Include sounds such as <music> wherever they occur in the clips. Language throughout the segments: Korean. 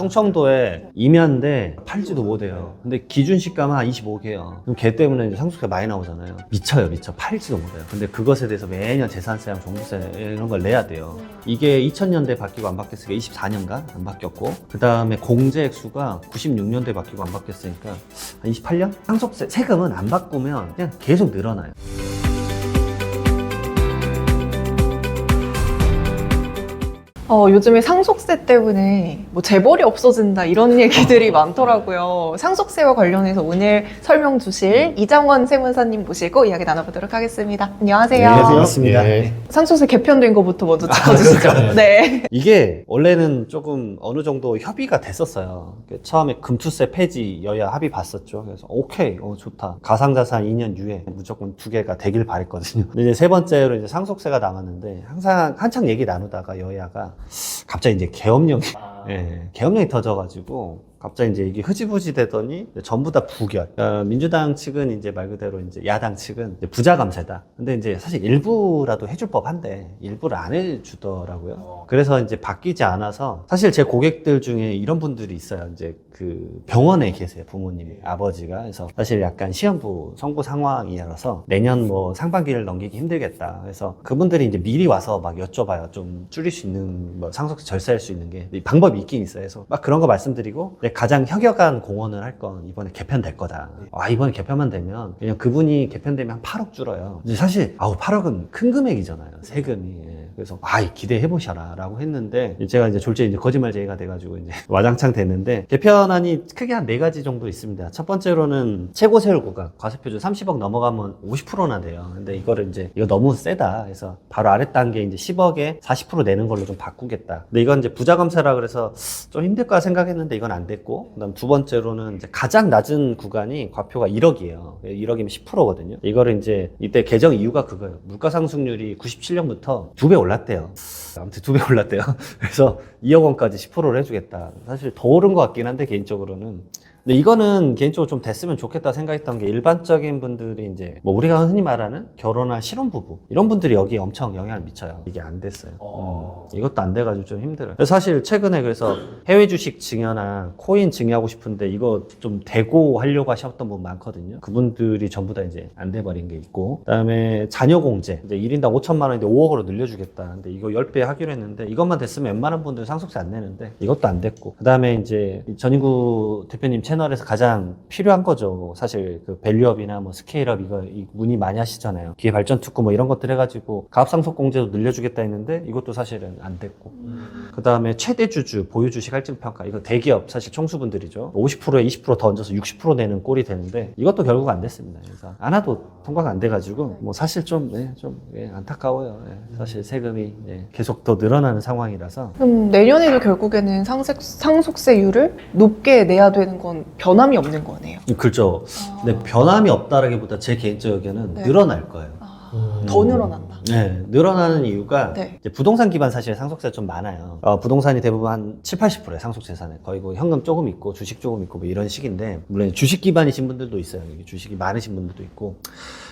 충청도에 임야인데 팔지도 못해요. 근데 기준 시가만 한 25개요. 그럼 걔 때문에 상속세 많이 나오잖아요. 미쳐요, 미쳐. 팔지도 못해요. 근데 그것에 대해서 매년 재산세랑 종부세 이런 걸 내야 돼요. 이게 2000년대 바뀌고 안 바뀌었으니까 24년간 안 바뀌었고, 그 다음에 공제 액 수가 96년대 바뀌고 안 바뀌었으니까 한 28년? 상속세 세금은 안 바꾸면 그냥 계속 늘어나요. 어, 요즘에 상속세 때문에 뭐 재벌이 없어진다 이런 얘기들이 많더라고요. 상속세와 관련해서 오늘 설명 주실 이장원 세무사님 모시고 이야기 나눠보도록 하겠습니다. 안녕하세요. 안녕하세요. 반갑습니다. 예. 네. 상속세 개편된 것부터 먼저 짚어주시죠. 네. 이게 원래는 조금 어느 정도 협의가 됐었어요. 처음에 금투세 폐지 여야 합의 봤었죠. 그래서 오케이, 어, 좋다. 가상자산 2년 유예 무조건 두 개가 되길 바랬거든요. 근데 이제 세 번째로 이제 상속세가 남았는데 항상 한창 얘기 나누다가 여야가 갑자기 이제 계엄령이 예, 계엄령이 터져가지고 갑자기 이제 이게 흐지부지 되더니 전부 다 부결. 어, 민주당 측은 이제 말 그대로 이제 야당 측은 이제 부자 감세다. 근데 이제 사실 일부라도 해줄 법한데 일부를 안 해주더라고요. 그래서 이제 바뀌지 않아서 사실 제 고객들 중에 이런 분들이 있어요. 이제 그 병원에 계세요. 부모님이 아버지가 그래서 사실 약간 시험부 선고 상황이라서 내년 뭐 상반기를 넘기기 힘들겠다. 그래서 그분들이 이제 미리 와서 막 여쭤봐요. 좀 줄일 수 있는 뭐 상속세 절세할 수 있는 게 방법이 있긴 있어요. 그래서 막 그런 거 말씀드리고 가장 혁혁한 공헌을 할 건 이번에 개편될 거다. 아 이번에 개편만 되면 그냥 그분이 개편되면 한 8억 줄어요. 근데 사실 아우 8억은 큰 금액이잖아요. 세금이. 예. 그래서 아이 기대해 보셔라라고 했는데 제가 이제 졸제 이제 거짓말 제의가 돼가지고 이제 <laughs> 와장창 됐는데 개편안이 크게 한 네 가지 정도 있습니다. 첫 번째로는 최고 세율 구간 과세표준 30억 넘어가면 50%나 돼요. 근데 이거를 이제 이거 너무 세다. 그래서 바로 아래 단계 이제 10억에 40% 내는 걸로 좀 바꾸겠다. 근데 이건 이제 부자 감세라 그래서 좀 힘들까 생각했는데 이건 안 됐고 그다음 두 번째로는 이제 가장 낮은 구간이 과표가 1억이에요. 1억이면 10%거든요. 이거를 이제 이때 개정 이유가 그거예요. 물가 상승률이 97년부터 두 배 올 랐대요. 아무튼 두 배 올랐대요. <laughs> 그래서 2억 원까지 10%를 해주겠다. 사실 더 오른 것 같긴 한데 개인적으로는. 근데 이거는 개인적으로 좀 됐으면 좋겠다 생각했던 게 일반적인 분들이 이제 뭐 우리가 흔히 말하는 결혼한 신혼부부 이런 분들이 여기에 엄청 영향을 미쳐요. 이게 안 됐어요. 음, 이것도 안 돼가지고 좀 힘들어요. 사실 최근에 그래서 해외 주식 증여나 코인 증여하고 싶은데 이거 좀 대고 하려고 하셨던 분 많거든요. 그분들이 전부 다 이제 안 돼버린 게 있고 그다음에 자녀 공제 이제 1인당 5천만 원인데 5억으로 늘려주겠다. 근데 이거 10배 하기로 했는데 이것만 됐으면 웬만한 분들 상속세 안 내는데 이것도 안 됐고 그다음에 이제 이 전인구 대표님 채널 에서 가장 필요한 거죠. 사실 그 밸류업이나 뭐 스케일업 이거 이 문의 많이 하시잖아요. 기회 발전 특구 뭐 이런 것들 해가지고 가압상속 공제도 늘려주겠다 했는데 이것도 사실은 안 됐고 그 다음에 최대 주주 보유 주식 할증 평가 이거 대기업 사실 총수분들이죠. 50%에 20%더 얹어서 60% 내는 꼴이 되는데 이것도 결국 안 됐습니다. 그래서 하나도 통과가 안 돼가지고 뭐 사실 좀, 예, 좀 예, 안타까워요. 예, 사실 세금이 예, 계속 더 늘어나는 상황이라서 그럼 내년에도 결국에는 상색, 상속세율을 높게 내야 되는 건 변함이 없는 거네요. 그렇죠. 근데 변함이 없다라기보다 제 개인적 의견은 네. 늘어날 거예요. 아, 더 늘어난다. 네, 늘어나는 이유가 네. 이제 부동산 기반 사실 상속세 좀 많아요. 어, 부동산이 대부분 한 7, 80%예요. 상속 재산에. 거의 뭐 현금 조금 있고 주식 조금 있고 뭐 이런 식인데 물론 주식 기반이신 분들도 있어요. 주식이 많으신 분들도 있고.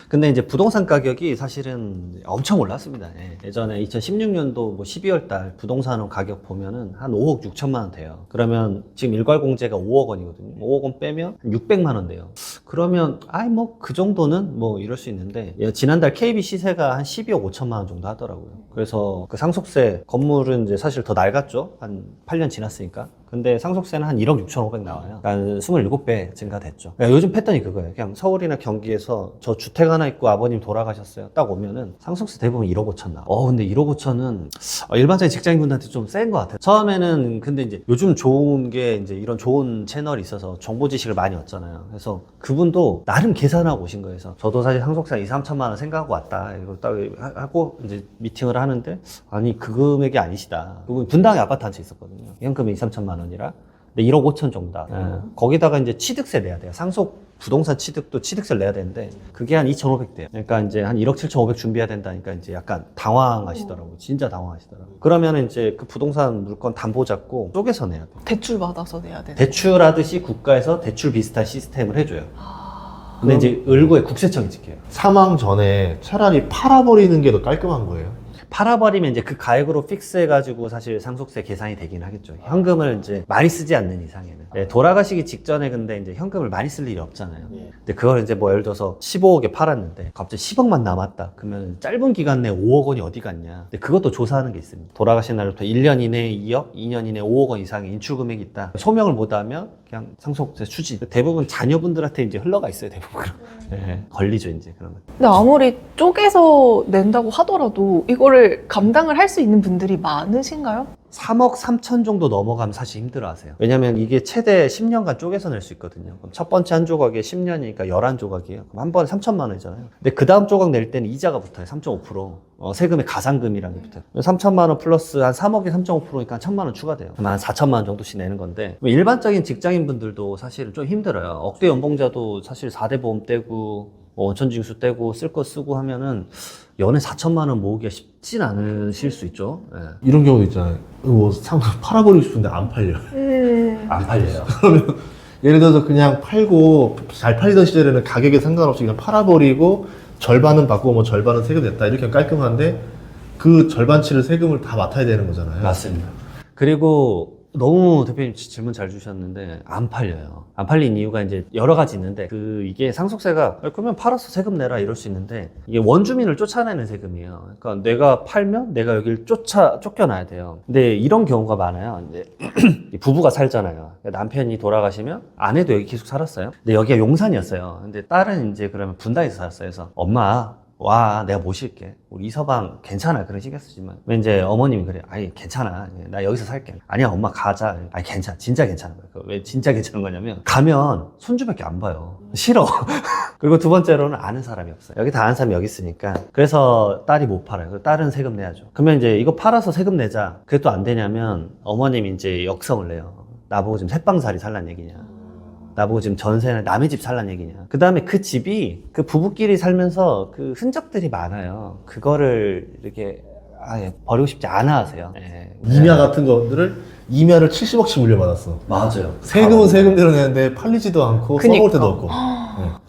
근데 이제 부동산 가격이 사실은 엄청 올랐습니다. 예. 전에 2016년도 뭐 12월 달 부동산 가격 보면은 한 5억 6천만 원 돼요. 그러면 지금 일괄 공제가 5억 원이거든요. 5억 원 빼면 한 600만 원 돼요. 그러면 아이 뭐 그 정도는 뭐 이럴 수 있는데 예, 지난달 KB 시세가 한 12억 5천만 원 정도 하더라고요. 그래서 그 상속세 건물은 이제 사실 더 낡았죠. 한 8년 지났으니까. 근데 상속세는 한 1억 6천5백 나와요. 한 27배 증가됐죠. 그러니까 요즘 패턴이 그거예요. 그냥 서울이나 경기에서 저 주택 하나 있고 아버님 돌아가셨어요. 딱 오면은 상속세 대부분 1억 5천 나와. 어, 근데 1억 5천은 일반적인 직장인분들한테 좀 센 것 같아요. 처음에는 근데 이제 요즘 좋은 게 이제 이런 좋은 채널이 있어서 정보 지식을 많이 얻잖아요. 그래서 그분도 나름 계산하고 오신 거예요. 그래서 저도 사실 상속세 한 2, 3천만 원 생각하고 왔다. 이거 딱 하고 이제 미팅을 하는데 아니 그 금액이 아니시다. 그분 분당에 아파트 한 채 있었거든요. 현금이 2, 3천만 원 이라. 근데 1억 5천 정도. 예. 거기다가 이제 취득세 내야 돼요. 상속 부동산 취득도 취득세를 내야 되는데 그게 한 2,500 돼요. 그러니까 이제 한 1억 7,500 준비해야 된다니까 이제 약간 당황하시더라고요. 진짜 당황하시더라고요. 그러면 이제 그 부동산 물건 담보 잡고 쪼개서 내야 돼요. 대출 받아서 내야 되는. 대출하듯이 국가에서 대출 비슷한 시스템을 해줘요. 아, 근데 이제 을구에 국세청이 지켜요. 사망 전에 차라리 팔아버리는 게 더 깔끔한 거예요. 팔아버리면 이제 그 가액으로 픽스해가지고 사실 상속세 계산이 되긴 하겠죠. 현금을 이제 많이 쓰지 않는 이상에는. 네, 돌아가시기 직전에 근데 이제 현금을 많이 쓸 일이 없잖아요. 근데 그걸 이제 뭐 예를 들어서 15억에 팔았는데 갑자기 10억만 남았다. 그러면 짧은 기간 내에 5억 원이 어디 갔냐. 근데 그것도 조사하는 게 있습니다. 돌아가신 날부터 1년 이내에 2억, 2년 이내에 5억 원 이상의 인출 금액이 있다. 소명을 못하면 그냥 상속세 추진. 대부분 자녀분들한테 이제 흘러가 있어요. 대부분. 네, 걸리죠 이제 그러면. 근데 아무리 쪼개서 낸다고 하더라도 이거를 감당을 할 수 있는 분들이 많으신가요? 3억 3천 정도 넘어가면 사실 힘들어 하세요. 왜냐면 이게 최대 10년간 쪼개서 낼 수 있거든요. 그럼 첫 번째 한 조각에 10년이니까 11조각이에요. 그럼 한 번에 3천만 원이잖아요. 근데 그 다음 조각 낼 때는 이자가 붙어요. 3.5%. 어, 세금의 가상금이라는 게 붙어요. 3천만 원 플러스 한 3억에 3.5%니까 한 천만 원 추가돼요. 그럼 한 4천만 원 정도씩 내는 건데 일반적인 직장인 분들도 사실은 좀 힘들어요. 억대 연봉자도 사실 4대 보험 떼고 뭐 원천징수 떼고 쓸 거 쓰고 하면은 연에 4천만 원 모으기가 쉽진 않으실 수 있죠. 예. 이런 경우도 있잖아요. 뭐 상, 팔아버리고 싶은데 안 팔려. 음. 안 팔려요. <laughs> 예를 들어서 그냥 팔고 잘 팔리던 시절에는 가격에 상관없이 그냥 팔아버리고 절반은 받고 뭐 절반은 세금 냈다 이렇게 하면 깔끔한데 그 절반치를 세금을 다 맡아야 되는 거잖아요. 맞습니다. 그리고 너무 대표님 지- 질문 잘 주셨는데 안 팔려요. 안 팔린 이유가 이제 여러 가지 있는데 그 이게 상속세가 아, 그러면 팔아서 세금 내라 이럴 수 있는데 이게 원주민을 쫓아내는 세금이에요. 그러니까 내가 팔면 내가 여기를 쫓아 쫓겨나야 돼요. 근데 이런 경우가 많아요. 이제 <clears throat> 이 부부가 살잖아요. 그러니까 남편이 돌아가시면 아내도 여기 계속 살았어요. 근데 여기가 용산이었어요. 근데 딸은 이제 그러면 분당에서 살았어요. 그래서 엄마 와 내가 모실게. 우리 이서방 괜찮아 그런 신경 쓰지만 왜 이제 어머님이 그래 아니 괜찮아. 나 여기서 살게. 아니야 엄마 가자. 아니 괜찮아. 진짜 괜찮은 거야. 그왜 진짜 괜찮은 거냐면 가면 손주밖에 안 봐요. 싫어. <laughs> 그리고 두 번째로는 아는 사람이 없어요. 여기 다 아는 사람이 여기 있으니까. 그래서 딸이 못 팔아요. 딸은 세금 내야죠. 그러면 이제 이거 팔아서 세금 내자. 그게 또 안 되냐면 어머님이 이제 역성을 내요. 나보고 지금 새빵살이 살란 얘기냐 나보고 지금 전세는 남의 집 살란 얘기냐. 그 다음에 그 집이 그 부부끼리 살면서 그 흔적들이 많아요. 그거를 이렇게 아예 버리고 싶지 않아 하세요. 예. 임야 같은 것들을 임야를 70억씩 물려받았어. 맞아요. 세금은 세금대로 내는데 팔리지도 않고 그니까. 써먹을 때도 없고.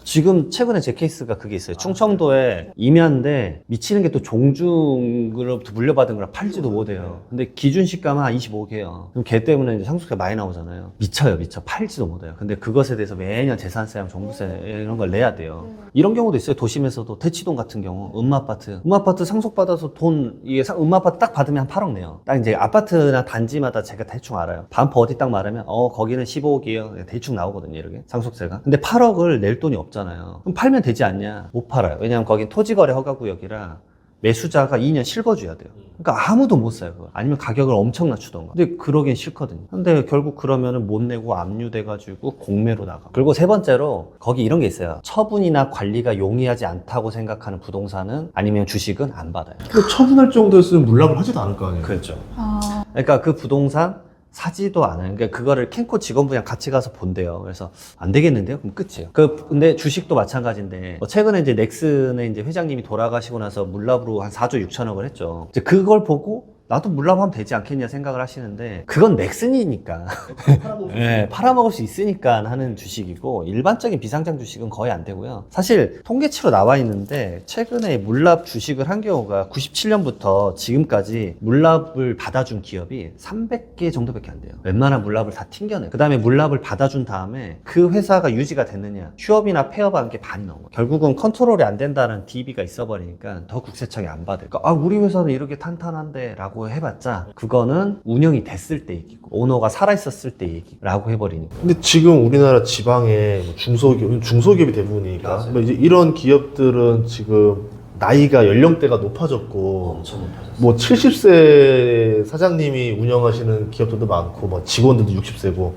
지금 최근에 제 케이스가 그게 있어요. 충청도에 임야인데 미치는 게 또 종중으로부터 물려받은 거라 팔지도 못해요. 근데 기준 시가만 한 25개요. 그럼 걔 때문에 이제 상속세 많이 나오잖아요. 미쳐요, 미쳐. 팔지도 못해요. 근데 그것에 대해서 매년 재산세랑 종부세 이런 걸 내야 돼요. 이런 경우도 있어요. 도심에서도 대치동 같은 경우 음마 아파트. 음마 아파트 상속 받아서 돈 이게 상- 음마 아파트 딱 받으면 한 8억 내요. 딱 이제 아파트나 단지마다 제가 대충 알아요. 반포 어디 딱 말하면 어 거기는 15억이에요. 대충 나오거든요. 이렇게 상속세가. 근데 8억을 낼 돈이 없잖아요. 그럼 팔면 되지 않냐? 못 팔아요. 왜냐하면 거긴 토지거래 허가구역이라 매수자가 2년 실거줘야 돼요. 그러니까 아무도 못 사요. 그거. 아니면 가격을 엄청 낮추던가. 근데 그러긴 싫거든요. 근데 결국 그러면은 못 내고 압류돼가지고 공매로 나가. 그리고 세 번째로 거기 이런 게 있어요. 처분이나 관리가 용이하지 않다고 생각하는 부동산은 아니면 주식은 안 받아요. 근데 처분할 정도였으면 물납을 하지도 않을 거 아니에요. 그렇죠. 아, 그러니까 그 부동산 사지도 않아요. 그러니까 그거를 캔코 직원분이랑 같이 가서 본대요. 그래서 안 되겠는데요? 그럼 끝이에요. 그 근데 주식도 마찬가지인데 뭐 최근에 이제 넥슨의 이제 회장님이 돌아가시고 나서 물납으로 한 4조 6천억을 했죠. 이제 그걸 보고 나도 물납하면 되지 않겠냐 생각을 하시는데 그건 넥슨이니까 <laughs> 네, 팔아먹을 수 있으니까 하는 주식이고 일반적인 비상장 주식은 거의 안 되고요. 사실 통계치로 나와 있는데 최근에 물납 주식을 한 경우가 97년부터 지금까지 물납을 받아준 기업이 300개 정도밖에 안 돼요. 웬만한 물납을 다 튕겨내. 그 다음에 물납을 받아준 다음에 그 회사가 유지가 됐느냐 휴업이나 폐업한 게 반이 넘어. 결국은 컨트롤이 안 된다는 DB가 있어버리니까 더 국세청이 안 받을. 그러니까 아 우리 회사는 이렇게 탄탄한데 라고 해봤자 그거는 운영이 됐을 때 얘기고 오너가 살아있었을 때 얘기라고 해버리니까. 근데 지금 우리나라 지방의 뭐 중소기업, 중소기업이 대부분이니까 맞아요. 뭐 이제 이런 기업들은 지금 나이가 연령대가 높아졌고 엄청 높아졌어. 뭐 70세 사장님이 운영하시는 기업들도 많고 뭐 직원들도 60세고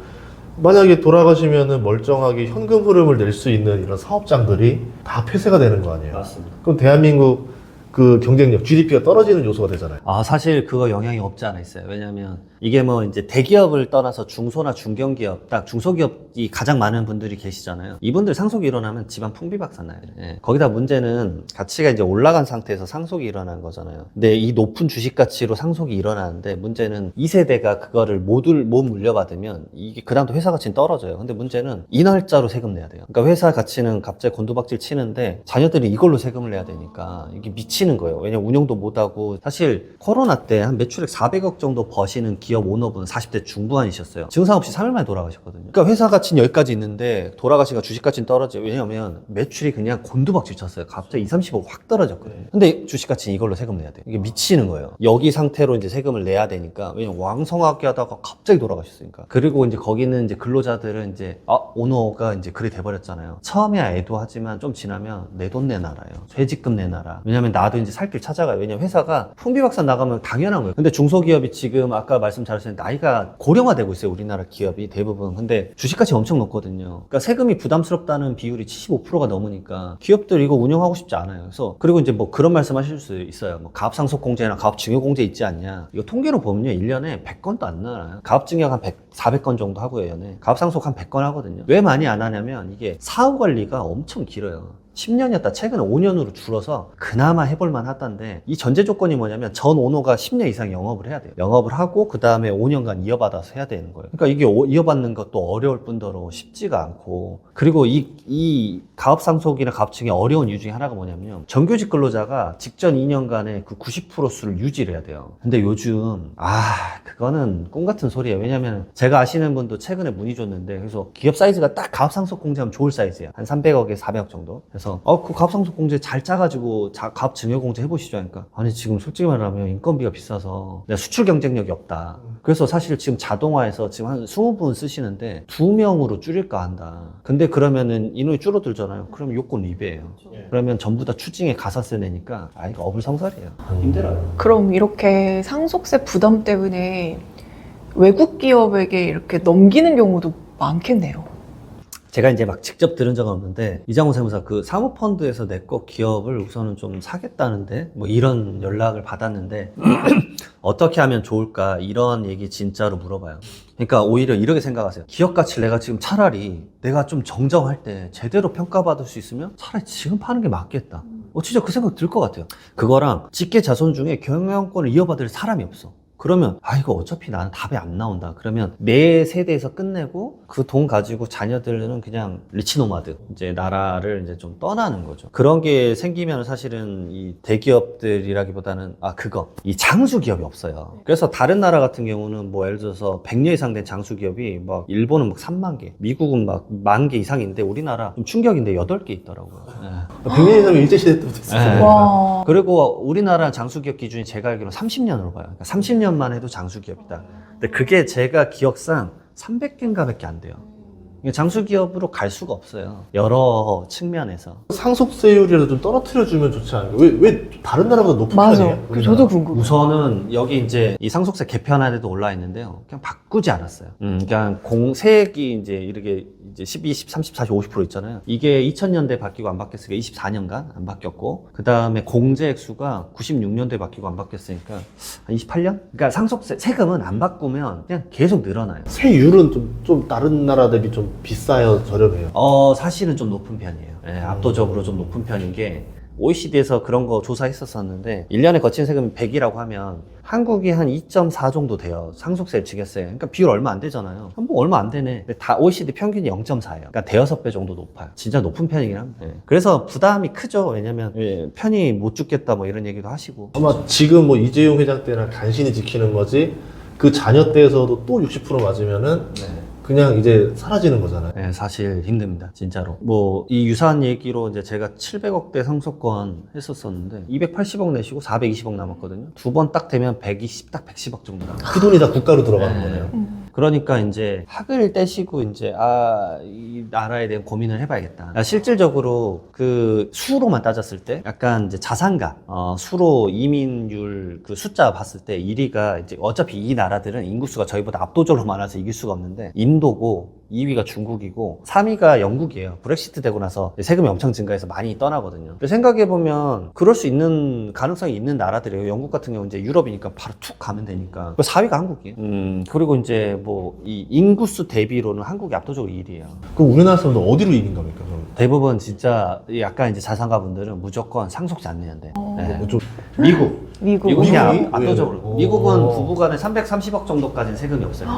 만약에 돌아가시면은 멀쩡하게 현금 흐름을 낼 수 있는 이런 사업장들이 다 폐쇄가 되는 거 아니에요. 맞습니다. 그럼 대한민국 그 경쟁력, GDP가 떨어지는 요소가 되잖아요. 아, 사실 그거 영향이 없지 않아 있어요. 왜냐면 이게 뭐 이제 대기업을 떠나서 중소나 중견기업, 딱 중소기업이 가장 많은 분들이 계시잖아요. 이분들 상속이 일어나면 집안 풍비박산 나요. 예. 거기다 문제는 가치가 이제 올라간 상태에서 상속이 일어나는 거잖아요. 근데 이 높은 주식 가치로 상속이 일어나는데 문제는 2세대가 그거를 못, 을- 못 물려받으면 이게 그다음부터 회사 가치는 떨어져요. 근데 문제는 이 날짜로 세금 내야 돼요. 그러니까 회사 가치는 갑자기 곤두박질 치는데 자녀들이 이걸로 세금을 내야 되니까 이게 미친 미치는 거예요. 왜냐면 운영도 못하고 사실 코로나 때 한 매출액 400억 정도 버시는 기업 오너분 40대 중반이셨어요. 증상 없이 3일 만에 돌아가셨거든요. 그러니까 회사 가치는 여기까지 있는데 돌아가시니까 주식 가치는 떨어져요. 왜냐면 매출이 그냥 곤두박질 쳤어요. 갑자기 2, 30억 확 떨어졌거든요. 근데 주식 가치는 이걸로 세금 내야 돼요. 이게 미치는 거예요. 여기 상태로 이제 세금을 내야 되니까 왜냐면 왕성하게 하다가 갑자기 돌아가셨으니까. 그리고 이제 거기는 이제 근로자들은 이제 아 오너가 이제 그래 돼버렸잖아요. 처음에야 애도하지만 좀 지나면 내 돈 내놔라요. 퇴직금 내놔라. 왜냐면 나도 이제 살길 찾아가요. 왜냐면 회사가 풍비박산 나가면 당연한 거예요. 근데 중소기업이 지금 아까 말씀 잘하셨는데 나이가 고령화되고 있어요. 우리나라 기업이 대부분. 근데 주식가치 엄청 높거든요. 그러니까 세금이 부담스럽다는 비율이 75%가 넘으니까 기업들 이거 운영하고 싶지 않아요. 그래서 그리고 이제 뭐 그런 말씀 하실 수 있어요. 뭐 가업상속공제나 가업증여공제 있지 않냐. 이거 통계로 보면요. 1년에 100건도 안 나와요. 가업증여 한 100, 400건 정도 하고요. 연에. 가업상속 한 100건 하거든요. 왜 많이 안 하냐면 이게 사후 관리가 엄청 길어요. 10년이었다 최근에 5년으로 줄어서 그나마 해볼만 하던데 이 전제 조건이 뭐냐면 전 오너가 10년 이상 영업을 해야 돼요. 영업을 하고 그 다음에 5년간 이어받아서 해야 되는 거예요. 그러니까 이게 오- 이어받는 것도 어려울 뿐더러 쉽지가 않고 그리고 이, 이 가업상속이나 가업층의 어려운 이유 중에 하나가 뭐냐면 정규직 근로자가 직전 2년간의 그 90% 수를 유지를 해야 돼요. 근데 요즘 아 그거는 꿈 같은 소리예요. 왜냐면 제가 아시는 분도 최근에 문의 줬는데 그래서 기업 사이즈가 딱 가업상속 공제하면 좋을 사이즈야. 한 300억에 400억 정도. 그래서 어그 가업상속 공제 잘 짜가지고 자, 가업 증여 공제 해보시죠. 하니까 아니 지금 솔직히 말하면 인건비가 비싸서 내가 수출 경쟁력이 없다. 그래서 사실 지금 자동화해서 지금 한 20분 쓰시는데 두 명으로 줄일까 한다. 근데 그러면은 인원이 줄어들잖아요. 그럼 요건 리베예요. 그러면 전부 다 추징에 가사세 내니까 아 이거 어불성설이에요. 힘들어요. 그럼 이렇게 상속세 부담 때문에 외국 기업에게 이렇게 넘기는 경우도 많겠네요. 제가 이제 막 직접 들은 적은 없는데 이장훈 세무사 그 사모펀드에서 내 거 기업을 우선은 좀 사겠다는데 뭐 이런 연락을 받았는데 <clears throat> 어떻게 하면 좋을까 이런 얘기 진짜로 물어봐요. 그러니까 오히려 이렇게 생각하세요. 기업 가치를 내가 지금 차라리 내가 좀 정정할 때 제대로 평가받을 수 있으면 차라리 지금 파는 게 맞겠다. 어 진짜 그 생각 들 것 같아요. 그거랑 직계 자손 중에 경영권을 이어받을 사람이 없어. 그러면 아 이거 어차피 나는 답이 안 나온다. 그러면 내 세대에서 끝내고 그 돈 가지고 자녀들은 그냥 리치노마드 이제 나라를 이제 좀 떠나는 거죠. 그런 게 생기면 사실은 이 대기업들이라기보다는 아 그거 이 장수 기업이 없어요. 그래서 다른 나라 같은 경우는 뭐 예를 들어서 100년 이상 된 장수 기업이 막 일본은 막 3만 개, 미국은 막 만 개 이상인데 우리나라 좀 충격인데 8개 있더라고요. 예. 100년 이상은 일제 시대 때부터 있었어요. 네. 와. 그리고 우리나라 장수 기업 기준이 제가 알기로는 30년으로 봐요. 그러니까 30년 만 해도 장수 기업이다. 근데 그게 제가 기억상 300개인가 밖에 안 돼요. 장수기업으로 갈 수가 없어요. 여러 측면에서. 상속세율이라도 좀 떨어뜨려주면 좋지 않을까? 왜, 왜 다른 나라보다 높은 맞아. 편이에요? 그 저도 궁금해요. 우선은 여기 이제 이 상속세 개편안에도 올라 있는데요. 그냥 바꾸지 않았어요. 음, 그냥 공세액이 이제 이렇게 이제 12, 10, 30, 40, 50% 있잖아요. 이게 2000년대 바뀌고 안 바뀌었으니까 24년간 안 바뀌었고, 그 다음에 공제액 수가 96년대 바뀌고 안 바뀌었으니까 한 28년? 그러니까 상속세, 세금은 안 바꾸면 그냥 계속 늘어나요. 세율은 좀, 좀 다른 나라 대비 좀 비싸요, 저렴해요. 어, 사실은 좀 높은 편이에요. 예, 압도적으로 좀 높은 편인 게 OECD에서 그런 거 조사했었었는데 1년에 거친 세금이 100이라고 하면 한국이 한 2.4 정도 돼요. 상속세를 지겠어요. 그러니까 비율 얼마 안 되잖아요. 뭐 얼마 안 되네. 근데 다 OECD 평균이 0.4예요. 그러니까 대여섯 배 정도 높아요. 진짜 높은 편이긴 합니다. 예. 그래서 부담이 크죠. 왜냐면 예, 편히 못 죽겠다 뭐 이런 얘기도 하시고. 아마 지금 뭐 이재용 회장 때랑 간신히 지키는 거지, 그 자녀 때에서도 또 60% 맞으면은 그냥 이제 사라지는 거잖아요. 네, 사실 힘듭니다. 진짜로. 뭐, 이 유사한 얘기로 이제 제가 700억대 상속권 했었었는데, 280억 내시고 420억 남았거든요. 두 번 딱 되면 120, 딱 110억 정도. 그 돈이 다 국가로 들어가는 네. 거네요. 음. 그러니까 이제 학을 떼시고 이제 아, 이 나라에 대한 고민을 해봐야겠다. 아, 실질적으로 그 수로만 따졌을 때 약간 이제 자산가, 어, 수로 이민율 그 숫자 봤을 때 1위가 이제 어차피 이 나라들은 인구수가 저희보다 압도적으로 많아서 이길 수가 없는데 인도고 2위가 중국이고 3위가 영국이에요. 브렉시트 되고 나서 세금이 엄청 증가해서 많이 떠나거든요. 근데 생각해 보면 그럴 수 있는 가능성이 있는 나라들이에요. 영국 같은 경우 이제 유럽이니까 바로 툭 가면 되니까. 4위가 한국이에요. 음, 그리고 이제 뭐 이 인구수 대비로는 한국이 압도적으로 1위에요. 그럼 우리나라 사람들 어디로 이민 겁니까? 그럼? 대부분 진짜 약간 이제 자산가 분들은 무조건 상속세 안 돼. 네. 좀 미국. 미국. 미국이 미국이? 압- 압도적으로. 왜? 미국은 오. 부부간에 330억 정도까지는 세금이 없어요.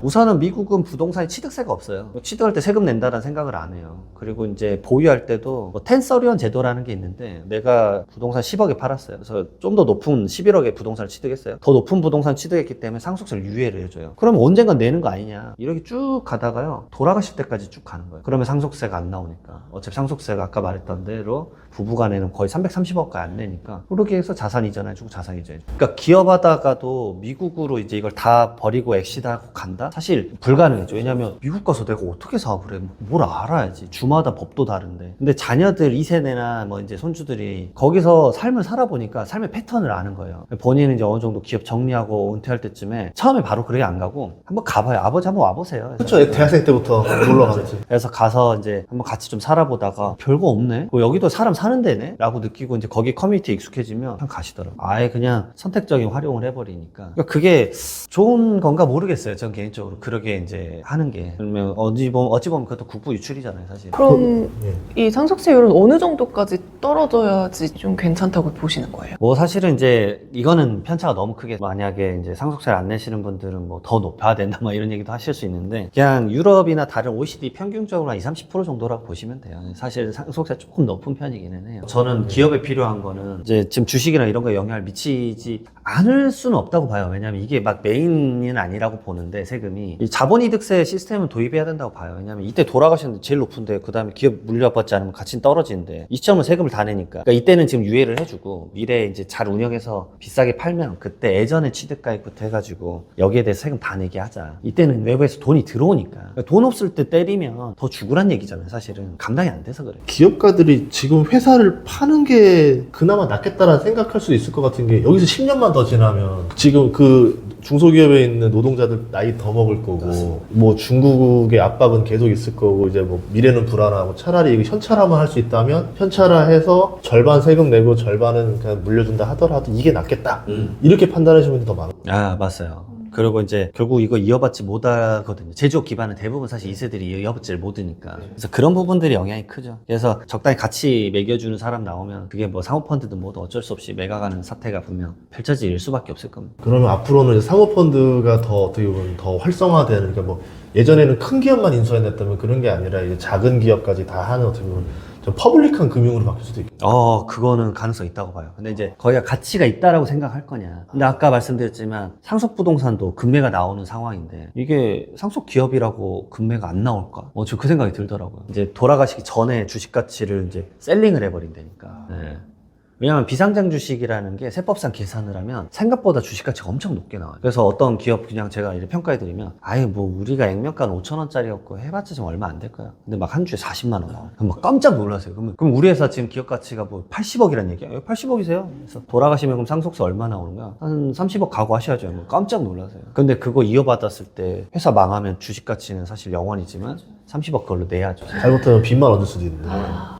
우선은 미국은 부동산에 취득세가 없어요. 취득할 때 세금 낸다는 생각을 안 해요. 그리고 이제 보유할 때도 뭐 텐서리온 제도라는 게 있는데 내가 부동산 10억에 팔았어요. 그래서 좀 더 높은 11억에 부동산을 취득했어요. 더 높은 부동산 취득했기 때문에 상속세를 유예를 해줘요. 그러면 언젠간 내는 거 아니냐. 이렇게 쭉 가다가요. 돌아가실 때까지 쭉 가는 거예요. 그러면 상속세가 안 나오니까. 어차피 상속세가 아까 말했던 대로 부부간에는 거의 330억까지 안 내니까 그렇게 해서 자산 이전해주고 자산 이전해주고 그러니까 기업하다가도 미국으로 이제 이걸 다 버리고 엑시트하고 간다? 사실 불가능했죠 왜냐면 미국 가서 내가 어떻게 사업을 해? 뭘 알아야지 주마다 법도 다른데 근데 자녀들 2세대나 뭐 이제 손주들이 거기서 삶을 살아보니까 삶의 패턴을 아는 거예요 본인은 이제 어느 정도 기업 정리하고 은퇴할 때쯤에 처음에 바로 그렇게 안 가고 한번 가봐요 아버지 한번 와보세요 그렇죠. 대학생 때부터 놀러 가지. 그래서 가서 이제 한번 같이 좀 살아보다가 별거 없네? 뭐 여기도 사람 사는 데네? 라고 느끼고 이제 거기 커뮤니티에 익숙해지면 그냥 가시더라고요. 아예 그냥 선택적인 활용을 해버리니까. 그러니까 그게 좋은 건가 모르겠어요. 전 개인적으로. 그러게 이제 하는 게. 그러면 어찌 보면, 어찌 보면 그것도 국부 유출이잖아요, 사실. 그럼 예. 이 상속세율은 어느 정도까지 떨어져야지 좀 괜찮다고 보시는 거예요? 뭐 사실은 이제 이거는 편차가 너무 크게 만약에 이제 상속세를 안 내시는 분들은 뭐 더 높아야 된다 뭐 이런 얘기도 하실 수 있는데 그냥 유럽이나 다른 OECD 평균적으로 한 20, 30% 정도라고 보시면 돼요. 사실 상속세 조금 높은 편이 기는 해요. 저는 기업에 필요한 거는 이제 지금 주식이나 이런 거에 영향을 미치지 않을 수는 없다고 봐요. 왜냐면 이게 막 메인은 아니라고 보는데 세금이 이 자본이득세 시스템은 도입해야 된다고 봐요. 왜냐면 이때 돌아가셨는데 제일 높은데 그 다음에 기업 물려받지 않으면 가치는 떨어지는데 이 시점은 세금을 다 내니까 그러니까 이때는 지금 유예를 해주고 미래에 이제 잘 운영해서 비싸게 팔면 그때 예전에 취득가입부터 해가지고 여기에 대해서 세금 다 내게 하자. 이때는 외부에서 돈이 들어오니까 그러니까 돈 없을 때 때리면 더 죽으란 얘기잖아요. 사실은 감당이 안 돼서 그래. 기업가들이 지금 회 사를 파는 게 그나마 낫겠다라는 생각할 수 있을 것 같은 게 여기서 10년만 더 지나면 지금 그 중소기업에 있는 노동자들 나이 더 먹을 거고 뭐 중국의 압박은 계속 있을 거고 이제 뭐 미래는 불안하고 차라리 현찰화만 할 수 있다면 현찰화해서 절반 세금 내고 절반은 그냥 물려준다 하더라도 이게 낫겠다 이렇게 판단하시는 분들 더 많아요. 아, 맞아요. 그리고 이제 결국 이거 이어받지 못하거든요. 제조업 기반은 대부분 사실 2세들이 이어받지를 못하니까. 그래서 그런 부분들이 영향이 크죠. 그래서 적당히 같이 매겨주는 사람 나오면 그게 뭐 사모펀드든 뭐도 어쩔 수 없이 매가가는 사태가 분명 펼쳐질 수밖에 없을 겁니다. 그러면 앞으로는 이제 사모펀드가 더 어떻게 보면 더 활성화되는 그러니까 뭐 예전에는 큰 기업만 인수해냈다면 그런 게 아니라 이제 작은 기업까지 다 하는 어떻게 보면 좀 퍼블릭한 금융으로 바뀔 수도 있고 어, 그거는 가능성 있다고 봐요. 근데 이제 거기가 가치가 있다라고 생각할 거냐. 근데 아까 말씀드렸지만 상속 부동산도 금매가 나오는 상황인데 이게 상속 기업이라고 금매가 안 나올까? 어, 저 그 생각이 들더라고요. 이제 돌아가시기 전에 주식 가치를 이제 셀링을 해버린다니까. 네. 왜냐하면 비상장 주식이라는 게 세법상 계산을 하면 생각보다 주식 가치가 엄청 높게 나와요. 그래서 어떤 기업 그냥 제가 이렇게 평가해드리면 아예 뭐 우리가 액면가는 5천 원짜리였고 해봤자 지금 얼마 안 될 거야. 근데 막 한 주에 40만 원 나와. 그럼 막 깜짝 놀라세요. 그러면 그럼 우리 회사 지금 기업 가치가 뭐 80억이란 얘기야? 80억이세요? 그래서 돌아가시면 그럼 상속세 얼마 나오는 거야? 한 30억 가고 하셔야죠. 뭐 깜짝 놀라세요. 근데 그거 이어받았을 때 회사 망하면 주식 가치는 사실 0원이지만 30억 그걸로 내야죠. 잘못하면 빚만 얻을 수도 있는데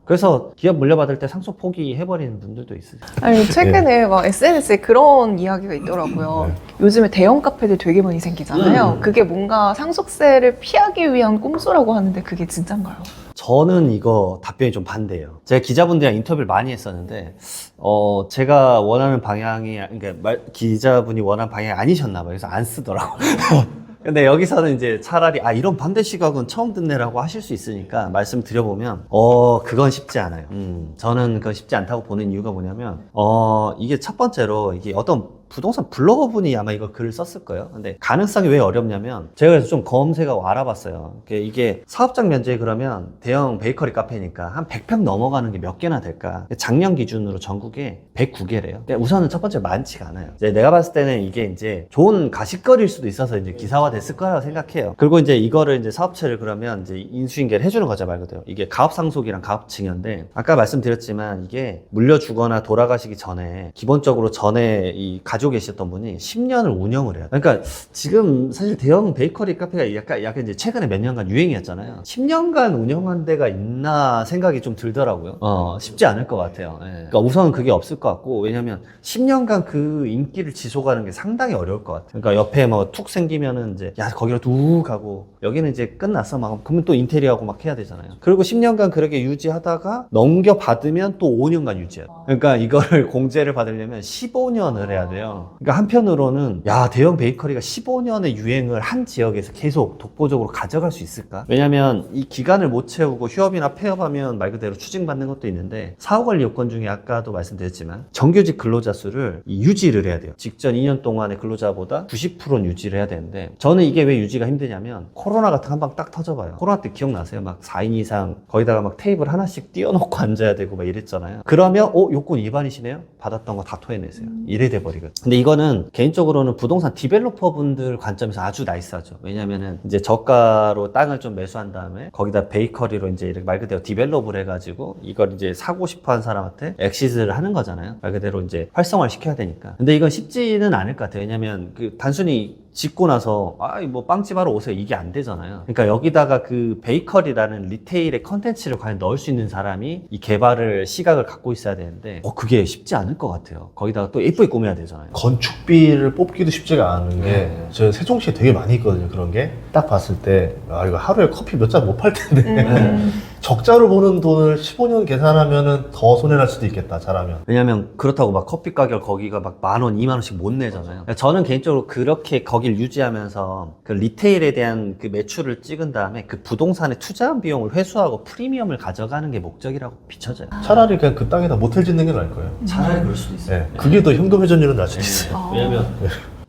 그래서 기업 물려받을 때 상속 포기해버리는 분들도 있으세요. 아니 최근에 막 SNS에 그런 이야기가 있더라고요. 요즘에 대형 카페들 되게 많이 생기잖아요. 그게 뭔가 상속세를 피하기 위한 꼼수라고 하는데 그게 진짠가요? 저는 이거 답변이 좀 반대예요. 제가 기자분들이랑 인터뷰를 많이 했었는데, 어, 제가 원하는 방향이, 그러니까 말- 기자분이 원하는 방향이 아니셨나 봐요. 그래서 안 쓰더라고요. <laughs> 근데 여기서는 이제 차라리, 아, 이런 반대 시각은 처음 듣네라고 하실 수 있으니까 말씀 드려보면, 어, 그건 쉽지 않아요. 음, 저는 그건 쉽지 않다고 보는 이유가 뭐냐면, 어, 이게 첫 번째로, 이게 어떤 부동산 블로거 분이 아마 이거 글을 썼을 거예요. 근데 가능성이 왜 어렵냐면 제가 그래서 좀 검색하고 알아봤어요. 이게- 사업장 면적이 그러면 대형 베이커리 카페니까 한 100평 넘어가는 게 몇 개나 될까? 작년 기준으로 전국에 109개래요. 우선은 첫 번째 많지가 않아요. 이제 내가 봤을 때는 이게 이제 좋은 가식거리일 수도 있어서 이제 기사화 됐을 거라고 생각해요. 그리고 이제 이거를 이제 사업체를 그러면 이제 인수인계를 해주는 거죠 말 그대로. 이게 가업상속이랑 가업증여인데 아까 말씀드렸지만 이게 물려주거나 돌아가시기 전에 기본적으로 전에 이 가 지고 계셨던 분이 10년을 운영을 해요. 그러니까 지금 사실 대형 베이커리 카페가 약간, 약간 이제 최근에 몇 년간 유행이었잖아요. 10년간 운영한 데가 있나 생각이 좀 들더라고요. 어, 쉽지 않을 것 같아요. 예. 그러니까 우선은 그게 없을 것 같고, 왜냐면 10년간 그 인기를 지속하는 게 상당히 어려울 것 같아요. 그러니까 옆에 뭐 툭 생기면은 이제, 야, 거기로 뚝 가고, 여기는 이제 끝났어. 막, 그러면 또 인테리어하고 막 해야 되잖아요. 그리고 10년간 그렇게 유지하다가 넘겨받으면 또 5년간 유지해요. 그러니까 이거를 <laughs> 공제를 받으려면 15년을 해야 돼요. 거예요. 그러니까 한편으로는 야 대형 베이커리가 15년의 유행을 한 지역에서 계속 독보적으로 가져갈 수 있을까? 왜냐하면 이 기간을 못 채우고 휴업이나 폐업하면 말 그대로 추징받는 것도 있는데 사후관리 요건 중에 아까도 말씀드렸지만 정규직 근로자 수를 이 유지를 해야 돼요. 직전 2년 동안의 근로자보다 90%는 유지를 해야 되는데 저는 이게 왜 유지가 힘드냐면 코로나 같은 한 방 딱 터져봐요. 코로나 때 기억나세요? 막 4인 이상 거기다가 막 테이블 하나씩 띄워놓고 <laughs> 앉아야 되고 막 이랬잖아요. 그러면 어 요건 위반이시네요? 받았던 거 다 토해내세요. 이래 돼버리거든. 근데 이거는 개인적으로는 부동산 디벨로퍼 분들 관점에서 아주 나이스하죠. 왜냐면은 이제 저가로 땅을 좀 매수한 다음에 거기다 베이커리로 이제 이렇게 말 그대로 디벨롭을 해가지고 이걸 이제 사고 싶어 한 사람한테 엑시즈를 하는 거잖아요. 말 그대로 이제 활성화를 시켜야 되니까. 근데 이건 쉽지는 않을 것 같아요. 왜냐면 그 단순히 짓고 나서 아뭐 빵집 하러 오세요 이게 안 되잖아요. 그러니까 여기다가 그 베이커리라는 리테일의 컨텐츠를 과연 넣을 수 있는 사람이 이 개발을 시각을 갖고 있어야 되는데 어 그게 쉽지 않을 것 같아요. 거기다가 또 예쁘게 꾸며야 되잖아요. 건축비를 뽑기도 쉽지가 않은 게 네. 저 세종시에 되게 많이 있거든요 그런 게 딱 봤을 때 아 이거 하루에 커피 몇 잔 못 팔 텐데 음. <laughs> 적자로 버는 돈을 15년 계산하면은 더 손해날 수도 있겠다 잘하면 왜냐면 그렇다고 막 커피 가격 거기가 막 만 원, 이만 원씩 못 내잖아요. 그러니까 저는 개인적으로 그렇게 거길 유지하면서 그 리테일에 대한 그 매출을 찍은 다음에 그 부동산에 투자한 비용을 회수하고 프리미엄을 가져가는 게 목적이라고 비춰져요. 차라리 그냥 그 땅에다 모텔 짓는 게 나을 거예요 차라리 그럴 수도 있어요. 네. 그게 더 현금 회전율은 날 수도 있어요 아. 왜냐면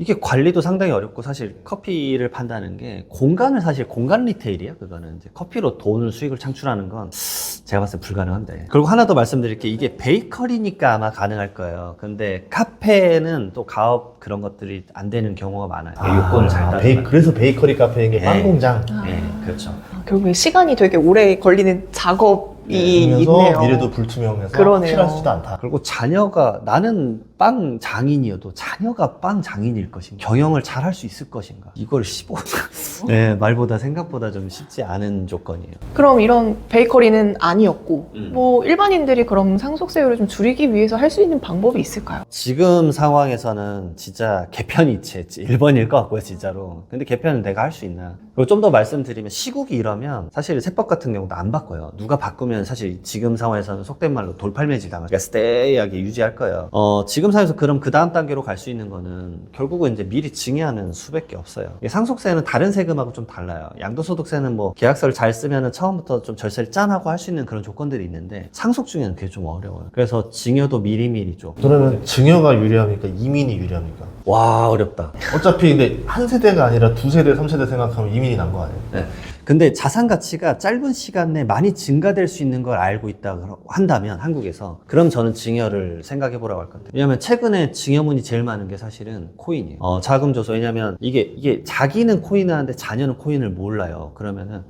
이게 관리도 상당히 어렵고 사실 커피를 판다는 게 공간을 사실 공간 리테일이야 그거는 이제 커피로 돈을 수익을 창출하는 건 제가 봤을 때 불가능한데. 그리고 하나 더 말씀드릴 게 이게 베이커리니까 아마 가능할 거예요. 근데 카페는 또 가업 그런 것들이 안 되는 경우가 많아요. 요건을 잘 아, 따르면. 베이, 그래서 베이커리 카페인 게 네. 빵 공장. 네 그렇죠. 아, 결국에 시간이 되게 오래 걸리는 작업이 그러면서 있네요. 미래도 불투명해서 그러네요. 확실하지도 않다. 그리고 자녀가 나는 빵 장인이어도 자녀가 빵 장인일 것인가? 경영을 잘 할 수 있을 것인가? 이걸 15년 <laughs> 네 말보다 생각보다 좀 쉽지 않은 조건이에요. 그럼 이런 베이커리는 아니었고 음. 뭐 일반인들이 그럼 상속세율을 좀 줄이기 위해서 할 수 있는 방법이 있을까요? 지금 상황에서는 진짜 개편이체 1번일 것 같고요 진짜로. 근데 개편은 내가 할 수 있나? 그리고 좀 더 말씀드리면 시국이 이러면 사실 세법 같은 경우도 안 바꿔요. 누가 바꾸면 사실 지금 상황에서는 속된 말로 돌팔매질 당할 그러니까 스테이하게 유지할 거예요. 어, 지금 상황에서 그럼 그 다음 단계로 갈 수 있는 거는 결국은 이제 미리 증여하는 수밖에 없어요 상속세는 다른 세금하고 좀 달라요 양도소득세는 뭐 계약서를 잘 쓰면은 처음부터 좀 절세를 짠하고 할 수 있는 그런 조건들이 있는데 상속 중에는 그게 좀 어려워요 그래서 증여도 미리미리 좀 그러면 증여가 유리합니까 이민이 유리합니까 와 어렵다. 어차피 근데 한 세대가 아니라 두 세대, 삼 세대 생각하면 이민이 난 거 아니에요? 네. 근데 자산 가치가 짧은 시간 내에 많이 증가될 수 있는 걸 알고 있다 한다면 한국에서 그럼 저는 증여를 생각해 보라고 할 건데 왜냐하면 최근에 증여문이 제일 많은 게 사실은 코인이에요. 어, 자금 조서 왜냐하면 이게 이게 자기는 코인을 하는데 자녀는 코인을 몰라요. 그러면은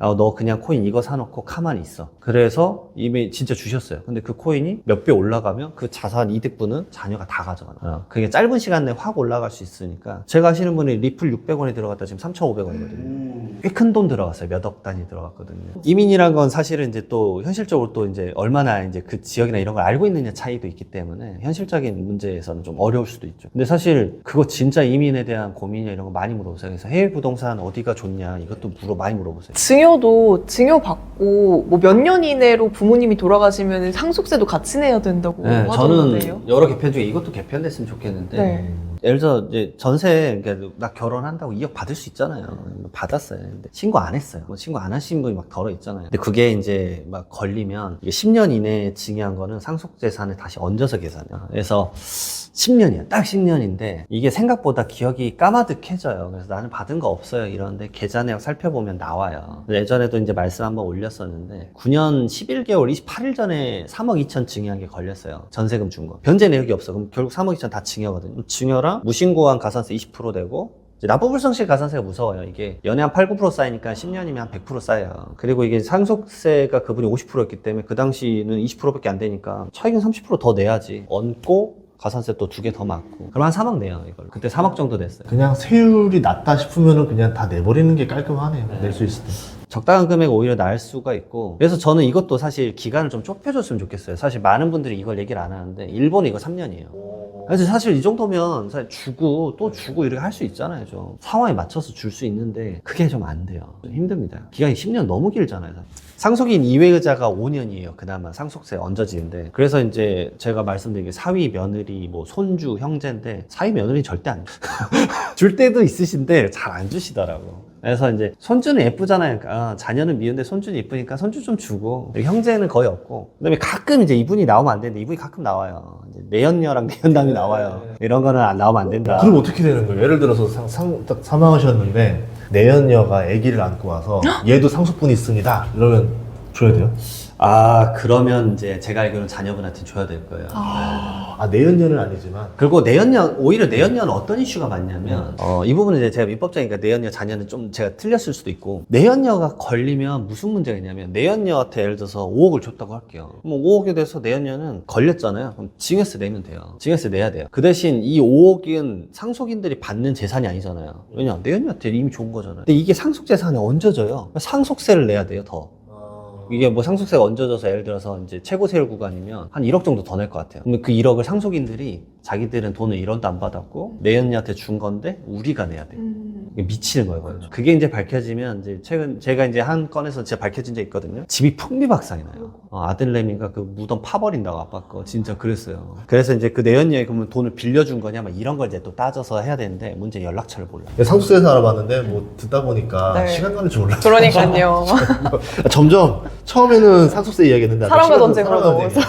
어, 너 그냥 코인 이거 사놓고 가만히 있어. 그래서 이미 진짜 주셨어요. 근데 그 코인이 몇 배 올라가면 그 자산 이득분은 자녀가 다 가져가요. 어, 그게 짧은 시간 내에 확 올라갈 수 있으니까 제가 아시는 분이 리플 600원에 들어갔다 지금 3,500원이거든요. 꽤 큰 돈 들어갔어요. 몇 억 단위 들어갔거든요. 이민이란 건 사실은 이제 또 현실적으로 또 이제 얼마나 이제 그 지역이나 이런 걸 알고 있느냐 차이도 있기 때문에 현실적인 문제에서는 좀 어려울 수도 있죠. 근데 사실 그거 진짜 이민에 대한 고민이나 이런 거 많이 물어보세요. 그래서 해외 부동산 어디가 좋냐 이것도 물어 많이 물어보세요. 증여 도 증여받고 뭐 몇 년 이내로 부모님이 돌아가시면 상속세도 같이 내야 된다고 네, 하던데요. 저는 여러 개편 중에 이것도 개편됐으면 좋겠는데 네. 예를 들어 이제 전세 그러니까 나 결혼한다고 2억 받을 수 있잖아요. 받았어요. 근데 신고 안 했어요. 뭐 신고 안 하신 분이 막 덜어 있잖아요. 근데 그게 이제 막 걸리면 이게 10년 이내에 증여한 거는 상속 재산을 다시 얹어서 계산해요. 그래서 10년이야. 딱 10년인데 이게 생각보다 기억이 까마득해져요. 그래서 나는 받은 거 없어요. 이러는데 계좌 내역 살펴보면 나와요. 예전에도 이제 말씀 한번 올렸었는데 9년 11개월 28일 전에 3억 2천 증여한 게 걸렸어요. 전세금 준 거. 변제 내역이 없어. 그럼 결국 3억 2천 다 증여거든요. 증여랑 무신고한 가산세 20% 되고 납부불성실 가산세가 무서워요. 이게 연에 한 8, 9% 쌓이니까 10년이면 한 100% 쌓여요. 그리고 이게 상속세가 그분이 50%였기 때문에 그 당시는 20%밖에 안 되니까 차익은 30%더 내야지. 얹고 가산세 또 두 개 더 맞고. 그럼 한 3억 내요, 이걸. 그때 3억 정도 됐어요. 그냥 세율이 낮다 싶으면은 그냥 다 내버리는 게 깔끔하네요. 낼 수 있을 때. 적당한 금액 오히려 나을 수가 있고 그래서 저는 이것도 사실 기간을 좀 좁혀줬으면 좋겠어요 사실 많은 분들이 이걸 얘기를 안 하는데 일본은 이거 3년이에요 그래서 사실 이 정도면 사실 주고 또 주고 이렇게 할 수 있잖아요. 좀 상황에 맞춰서 줄 수 있는데 그게 좀 안 돼요. 좀 힘듭니다. 기간이 10년 너무 길잖아요. 상속인 이외의자가 5년이에요. 그나마 상속세 얹어지는데 그래서 이제 제가 말씀드린 게 사위 며느리 뭐 손주 형제인데 사위 며느리 절대 안 줘. <laughs> 줄 때도 있으신데 잘 안 주시더라고. 그래서 이제 손주는 예쁘잖아요. 그러니까 아, 자녀는 미운데 손주는 예쁘니까 손주 좀 주고 형제는 거의 없고 그다음에 가끔 이제 이분이 나오면 안 되는데 이분이 가끔 나와요. 이제 내연녀랑 내연남이 나와요. 이런 거는 안 나오면 안 된다. 그럼 어떻게 되는 거예요? 예를 들어서 상, 상, 딱 사망하셨는데 내연녀가 아기를 안고 와서 얘도 상속분이 있습니다. 이러면 줘야 돼요? 아 그러면 이제 제가 알기로는 자녀분한테 줘야 될 거예요. 아 내연녀는 아니지만 그리고 내연녀 오히려 내연녀는 어떤 이슈가 많냐면 어, 이 부분은 이제 제가 민법자니까 내연녀 자녀는 좀 제가 틀렸을 수도 있고 내연녀가 걸리면 무슨 문제가 있냐면 내연녀한테 예를 들어서 5억을 줬다고 할게요. 뭐 5억에 대해서 내연녀는 걸렸잖아요. 그럼 징역세 내면 돼요. 징역세 내야 돼요. 그 대신 이 5억은 상속인들이 받는 재산이 아니잖아요. 왜냐 내연녀한테 이미 좋은 거잖아요. 근데 이게 상속 재산에 얹어져요. 상속세를 내야 돼요 더. 이게 뭐 상속세가 얹어져서 예를 들어서 이제 최고 세율 구간이면 한 1억 정도 더 낼 것 같아요. 그러면 그 1억을 상속인들이 자기들은 돈을 1원도 안 받았고 내연녀한테 준 건데 우리가 내야 돼요. 음. 미치는 거예요. 그거. 그게 이제 밝혀지면 이제 최근 제가 이제 한 건에서 진짜 밝혀진 적 있거든요. 집이 풍비박산이 나요. 어, 아들내미가 그 무덤 파버린다고 아빠 거 진짜 그랬어요. 그래서 이제 그 내연녀에 그러면 돈을 빌려준 거냐 막 이런 걸 이제 또 따져서 해야 되는데 문제 연락처를 몰라. 상속세에서 알아봤는데 뭐 듣다 보니까 네. 시간 가는 줄 몰랐어요. 그러니까요. <laughs> 점점 처음에는 상속세 이야기했는데 사람과 전쟁으로 사람과 넘어서.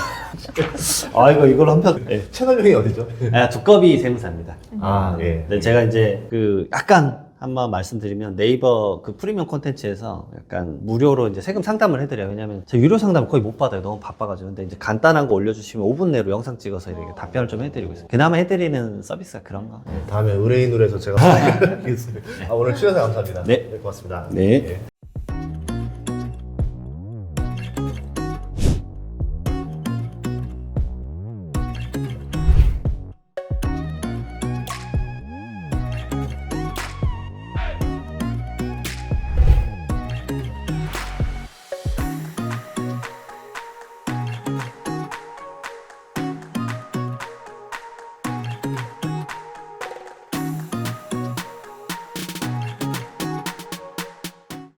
아 이거 이걸로 한편. 네. 채널명이 어디죠? 아, 두꺼비 세무사입니다. 아 예. 네, 제가 이제 그 약간 한번 말씀드리면 네이버 그 프리미엄 콘텐츠에서 약간 무료로 이제 세금 상담을 해드려요. 왜냐면 제가 유료 상담 거의 못 받아요. 너무 바빠가지고. 근데 이제 간단한 거 올려주시면 5분 내로 영상 찍어서 이렇게 답변을 좀 해드리고 있어요. 그나마 해드리는 서비스가 그런 거. 다음에 의뢰인으로 해서 제가. <laughs> <laughs> 아, 오늘 출연해 감사합니다. 네. 고맙습니다. 네. 예.